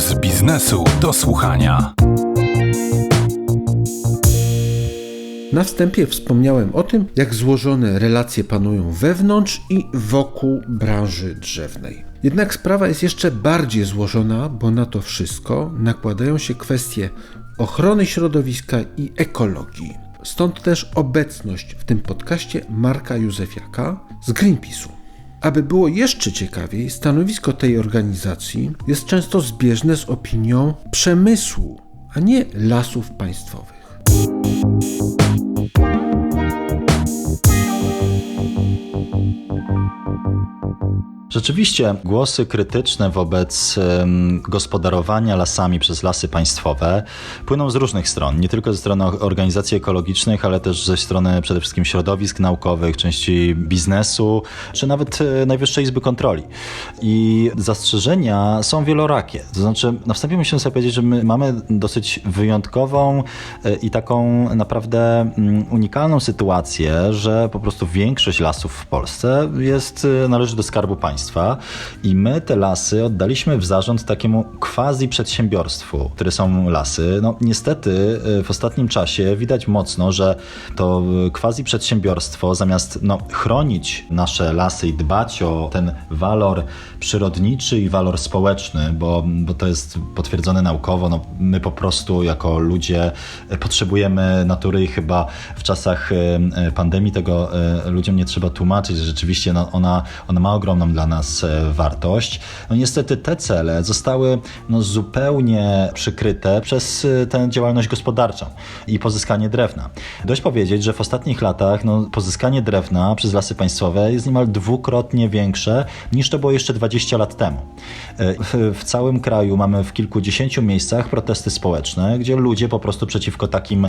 z biznesu do słuchania. Na wstępie wspomniałem o tym, jak złożone relacje panują wewnątrz i wokół branży drzewnej. Jednak sprawa jest jeszcze bardziej złożona, bo na to wszystko nakładają się kwestie ochrony środowiska i ekologii. Stąd też obecność w tym podcaście Marka Józefiaka z Greenpeace'u. Aby było jeszcze ciekawiej, stanowisko tej organizacji jest często zbieżne z opinią przemysłu, a nie lasów państwowych. Rzeczywiście głosy krytyczne wobec gospodarowania lasami przez lasy państwowe płyną z różnych stron. Nie tylko ze strony organizacji ekologicznych, ale też ze strony przede wszystkim środowisk naukowych, części biznesu, czy nawet e, Najwyższej Izby Kontroli. I zastrzeżenia są wielorakie. To znaczy, na wstępie musimy sobie powiedzieć, że my mamy dosyć wyjątkową e, i taką naprawdę mm, unikalną sytuację, że po prostu większość lasów w Polsce jest, e, należy do Skarbu Państwa państwa i my te lasy oddaliśmy w zarząd takiemu quasi przedsiębiorstwu, które są lasy. No niestety y, w ostatnim czasie widać mocno, że to quasi przedsiębiorstwo zamiast no, chronić nasze lasy i dbać o ten walor przyrodniczy i walor społeczny, bo, bo to jest potwierdzone naukowo, no, my po prostu jako ludzie potrzebujemy natury i chyba w czasach y, y, pandemii tego ludziom nie trzeba tłumaczyć, że rzeczywiście no, ona, ona ma ogromną dla nas e, wartość. No niestety te cele zostały no, zupełnie przykryte przez e, tę działalność gospodarczą i pozyskanie drewna. Dość powiedzieć, że w ostatnich latach no, pozyskanie drewna przez lasy państwowe jest niemal dwukrotnie większe niż to było jeszcze 20 lat temu. E, w, całym kraju mamy w kilkudziesięciu miejscach protesty społeczne, gdzie ludzie po prostu przeciwko takim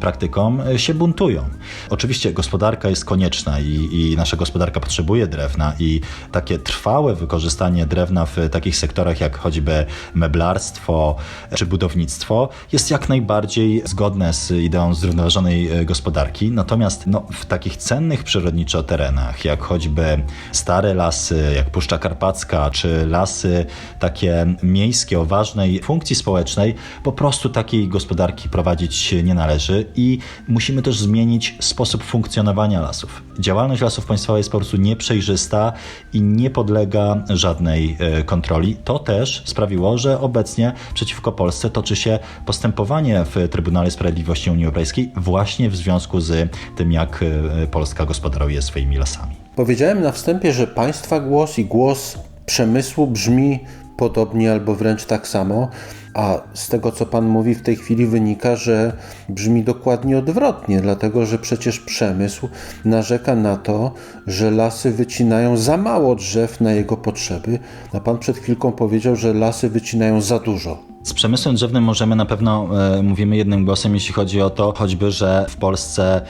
praktykom się buntują. Oczywiście gospodarka jest konieczna i, i nasza gospodarka potrzebuje drewna i takie trwałe wykorzystanie drewna w takich sektorach jak choćby meblarstwo czy budownictwo jest jak najbardziej zgodne z ideą zrównoważonej e, gospodarki. Natomiast no, w takich cennych przyrodniczo terenach, jak choćby stare lasy, jak Puszcza Karpacka, czy lasy takie miejskie o ważnej funkcji społecznej, po prostu takiej gospodarki prowadzić nie należy i musimy też zmienić sposób funkcjonowania lasów. Działalność lasów państwowych jest po prostu nieprzejrzysta i nie nie podlega żadnej e, kontroli. To też sprawiło, że obecnie przeciwko Polsce toczy się postępowanie w Trybunale Sprawiedliwości Unii Europejskiej właśnie w związku z tym, jak e, Polska gospodaruje swoimi lasami. Powiedziałem na wstępie, że państwa głos i głos przemysłu brzmi podobnie albo wręcz tak samo. A z tego, co Pan mówi w tej chwili, wynika, że brzmi dokładnie odwrotnie, dlatego że przecież przemysł narzeka na to, że lasy wycinają za mało drzew na jego potrzeby, a Pan przed chwilką powiedział, że lasy wycinają za dużo. Z przemysłem drzewnym możemy na pewno, e, mówimy jednym głosem, jeśli chodzi o to, choćby, że w Polsce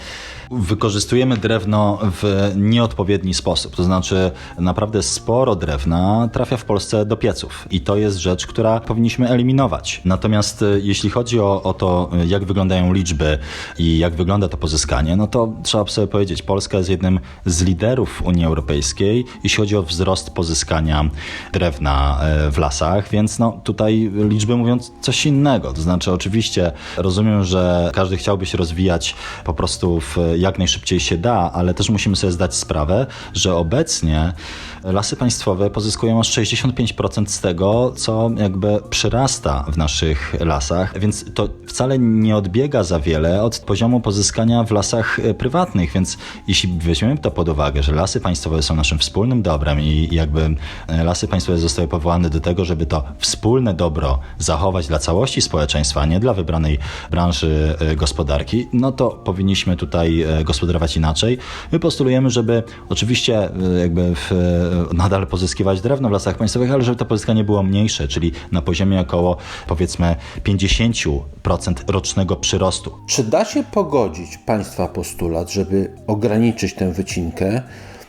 wykorzystujemy drewno w nieodpowiedni sposób. To znaczy, naprawdę sporo drewna trafia w Polsce do pieców i to jest rzecz, która powinniśmy eliminować. Natomiast e, jeśli chodzi o, o to, e, jak wyglądają liczby i jak wygląda to pozyskanie, no to trzeba sobie powiedzieć, Polska jest jednym z liderów Unii Europejskiej, jeśli chodzi o wzrost pozyskania drewna e, w lasach, więc no tutaj liczby mówią coś innego. To znaczy, oczywiście rozumiem, że każdy chciałby się rozwijać po prostu w jak najszybciej się da, ale też musimy sobie zdać sprawę, że obecnie lasy państwowe pozyskują aż 65% z tego, co jakby przyrasta w naszych lasach, więc to wcale nie odbiega za wiele od poziomu pozyskania w lasach e, prywatnych, więc jeśli weźmiemy to pod uwagę, że lasy państwowe są naszym wspólnym dobrem i jakby e, lasy państwowe zostały powołane do tego, żeby to wspólne dobro zachować dla całości społeczeństwa, a nie dla wybranej branży e, gospodarki, no to powinniśmy tutaj gospodarować inaczej. My postulujemy, żeby oczywiście jakby w nadal pozyskiwać drewno w lasach państwowych, ale żeby to pozyskanie było mniejsze, czyli na poziomie około powiedzmy 50% rocznego przyrostu. Czy da się pogodzić Państwa postulat, żeby ograniczyć tę wycinkę,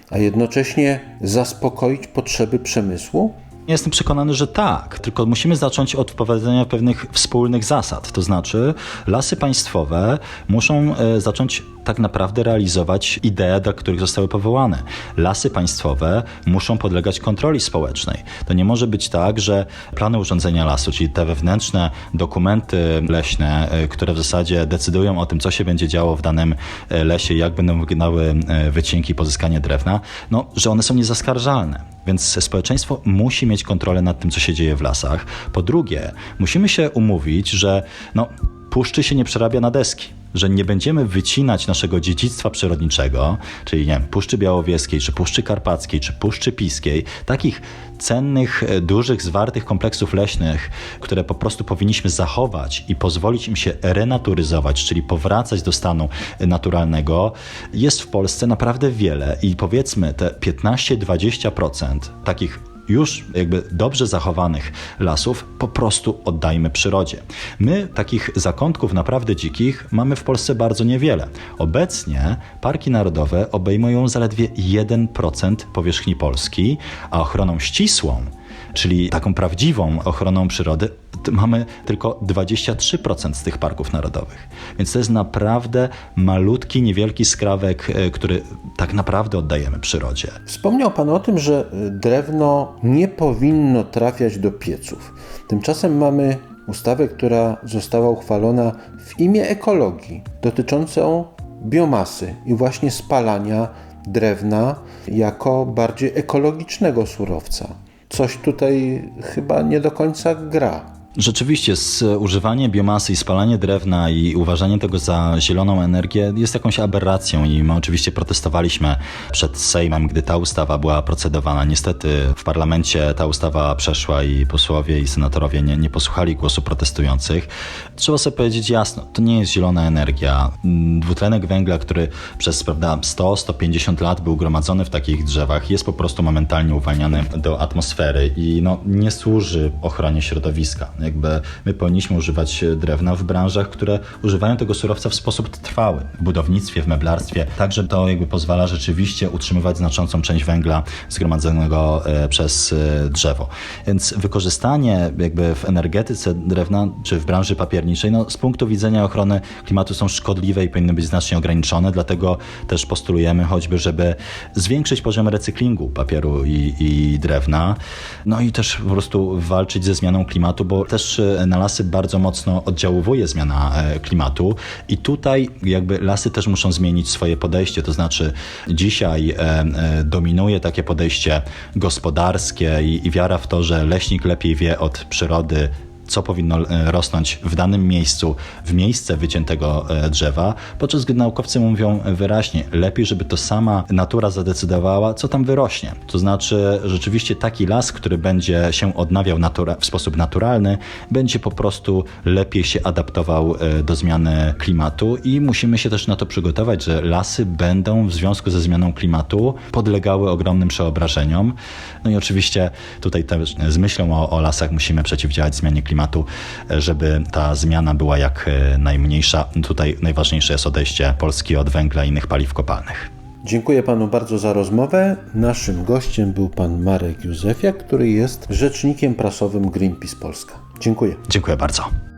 a jednocześnie zaspokoić potrzeby przemysłu? Jestem przekonany, że tak, tylko musimy zacząć od wprowadzenia pewnych wspólnych zasad. To znaczy, lasy państwowe muszą e, zacząć tak naprawdę realizować idee, dla których zostały powołane. Lasy państwowe muszą podlegać kontroli społecznej. To nie może być tak, że plany urządzenia lasu, czyli te wewnętrzne dokumenty leśne, e, które w zasadzie decydują o tym, co się będzie działo w danym e, lesie, jak będą wyglądały wycinki, pozyskanie drewna, no, że one są niezaskarżalne. Więc społeczeństwo musi mieć kontrolę nad tym, co się dzieje w lasach. Po drugie, musimy się umówić, że no, puszczy się nie przerabia na deski że nie będziemy wycinać naszego dziedzictwa przyrodniczego, czyli nie wiem, Puszczy Białowieskiej, czy Puszczy Karpackiej, czy Puszczy Piskiej, takich cennych, e, dużych, zwartych kompleksów leśnych, które po prostu powinniśmy zachować i pozwolić im się renaturyzować, czyli powracać do stanu naturalnego, jest w Polsce naprawdę wiele i powiedzmy te 15-20% takich już jakby dobrze zachowanych lasów po prostu oddajmy przyrodzie. My takich zakątków naprawdę dzikich mamy w Polsce bardzo niewiele. Obecnie parki narodowe obejmują zaledwie 1% powierzchni Polski, a ochroną ścisłą czyli taką prawdziwą ochroną przyrody, mamy tylko 23% z tych parków narodowych. Więc to jest naprawdę malutki, niewielki skrawek, e, który tak naprawdę oddajemy przyrodzie. Wspomniał Pan o tym, że drewno nie powinno trafiać do pieców. Tymczasem mamy ustawę, która została uchwalona w imię ekologii, dotyczącą biomasy i właśnie spalania drewna jako bardziej ekologicznego surowca coś tutaj chyba nie do końca gra. Rzeczywiście, używanie biomasy i spalanie drewna i uważanie tego za zieloną energię jest jakąś aberracją i my oczywiście protestowaliśmy przed Sejmem, gdy ta ustawa była procedowana. Niestety w parlamencie ta ustawa przeszła i posłowie i senatorowie nie, nie posłuchali głosu protestujących. Trzeba sobie powiedzieć jasno, to nie jest zielona energia. Dwutlenek węgla, który przez prawda, 100-150 lat był gromadzony w takich drzewach, jest po prostu momentalnie uwalniany do atmosfery i no, nie służy ochronie środowiska jakby my powinniśmy używać drewna w branżach, które używają tego surowca w sposób trwały. W budownictwie, w meblarstwie. Także to jakby pozwala rzeczywiście utrzymywać znaczącą część węgla zgromadzonego e, przez e, drzewo. Więc wykorzystanie jakby w energetyce drewna, czy w branży papierniczej, no z punktu widzenia ochrony klimatu są szkodliwe i powinny być znacznie ograniczone, dlatego też postulujemy choćby, żeby zwiększyć poziom recyklingu papieru i, i drewna, no i też po prostu walczyć ze zmianą klimatu, bo też e, na lasy bardzo mocno oddziałuje zmiana e, klimatu. I tutaj jakby lasy też muszą zmienić swoje podejście, to znaczy dzisiaj e, dominuje takie podejście gospodarskie i, i wiara w to, że leśnik lepiej wie od przyrody, co powinno e, rosnąć w danym miejscu, w miejsce wyciętego e, drzewa, podczas gdy naukowcy mówią wyraźnie, lepiej, żeby to sama natura zadecydowała, co tam wyrośnie. To znaczy, rzeczywiście taki las, który będzie się odnawiał natura w sposób naturalny, będzie po prostu lepiej się adaptował e, do zmiany klimatu i musimy się też na to przygotować, że lasy będą w związku ze zmianą klimatu podlegały ogromnym przeobrażeniom. No i oczywiście tutaj też z myślą o, o lasach musimy przeciwdziałać zmianie klimatu klimatu, żeby ta zmiana była jak e, najmniejsza. Tutaj najważniejsze jest odejście Polski od węgla i innych paliw kopalnych. Dziękuję panu bardzo za rozmowę. Naszym gościem był pan Marek Józefiak, który jest rzecznikiem prasowym Greenpeace Polska. Dziękuję. Dziękuję bardzo.